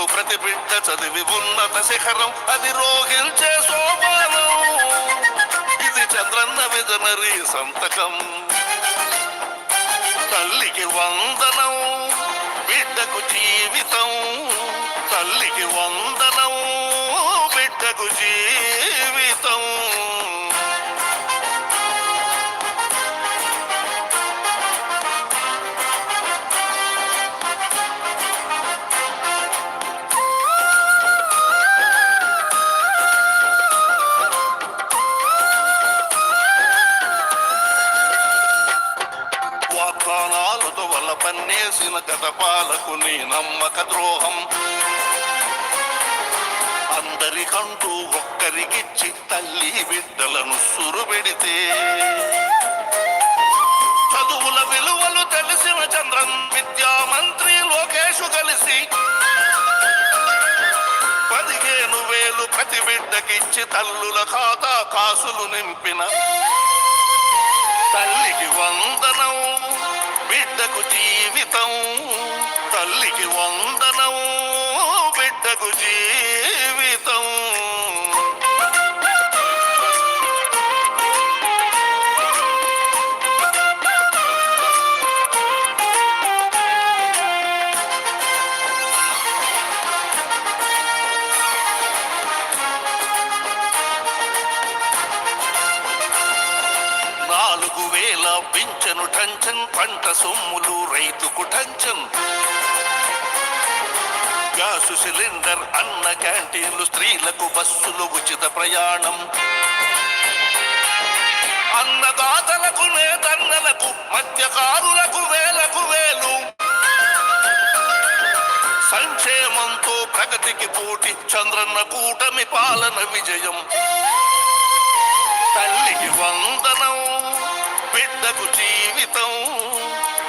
పేదింట పుట్టు ప్రతి బిడ్డ చదివి ఉన్నత శిఖరం అది రోగించే సోపానం ఇది చంద్రన్న విజనరీ సంతకం. తల్లికి వందనం బిడ్డకు జీవితం. తల్లికి వందనం బిడ్డకు జీవితం. వాగ్దానాలతో పన్నేసిన గత పాలకుని నమ్మక ద్రోహం. అందరికంటూ ఒక్కరికిచ్చి తల్లి బిడ్డలను సురుబెడితే. చదువుల విలువలు తెలిసిన చంద్రన్ విద్యా మంత్రి కలిసి పదిహేను వేలు ప్రతి బిడ్డకిచ్చి తల్లుల ఖాతా కాసులు నింపిన. బిడ్డకు జీవితం తల్లికి వందనం బిడ్డకు జీవితం. నాలుగు వేల పింఛను టంచన్ పంట సొమ్ములు రైతుకు టంచన్ గ్యాసు సిలిండర్ అన్న క్యాంటీన్లు స్త్రీలకు బస్సులు ఉచిత ప్రయాణం. అన్నదాతలకు నేతన్నలకు మధ్యకారులకు వేలకు వేలు. సంక్షేమంతో ప్రగతికి పోటీ చంద్రన్న కూటమి పాలన విజయం. తల్లికి వందనం. బిడ్డకు జీవితం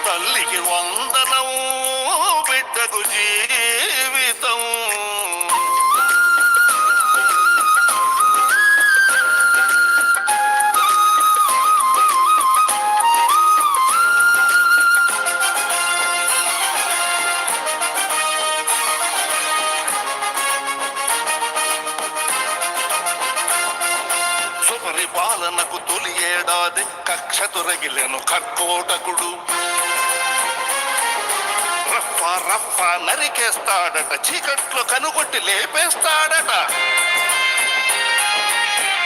తల్లికి వందనం బిడ్డకు జీవితం సుపరిపాలనకు తొలి ఏడాది కక్ష తొరగిలెను కర్కోటకుడు. రప్ప రప్ప నరికేస్తాడట చీకట్లో కనుగొట్టి లేపేస్తాడట.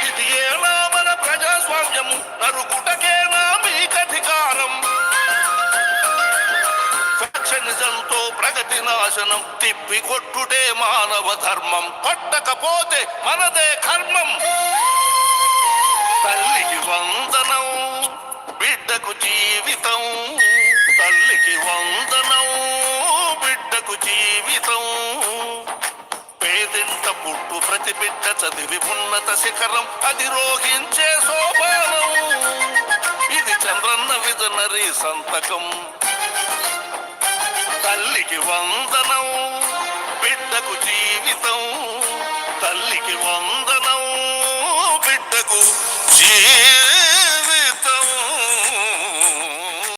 ఇది ఏనా మన ప్రజాస్వామ్యము? నరుకుటకేనా మీకధికారం ఫ్యాక్షనిజంతో ప్రగతి నాశనం తిప్పి కొట్టుటే మానవ ధర్మం. పట్టకపోతే మనదే కర్మం. వందనం. బిడ్డకు జీవితం. తల్లికి వందనం. బిడ్డకు జీవితం. పేదింట పుట్టు ప్రతి బిడ్డ చదివి ఉన్నత శిఖరం. అది రోగించే ఇది చంద్రన్న విజనరీ సంతకం. తల్లికి వందనం. బిడ్డకు జీవితం. తల్లికి వందనం. Yeah.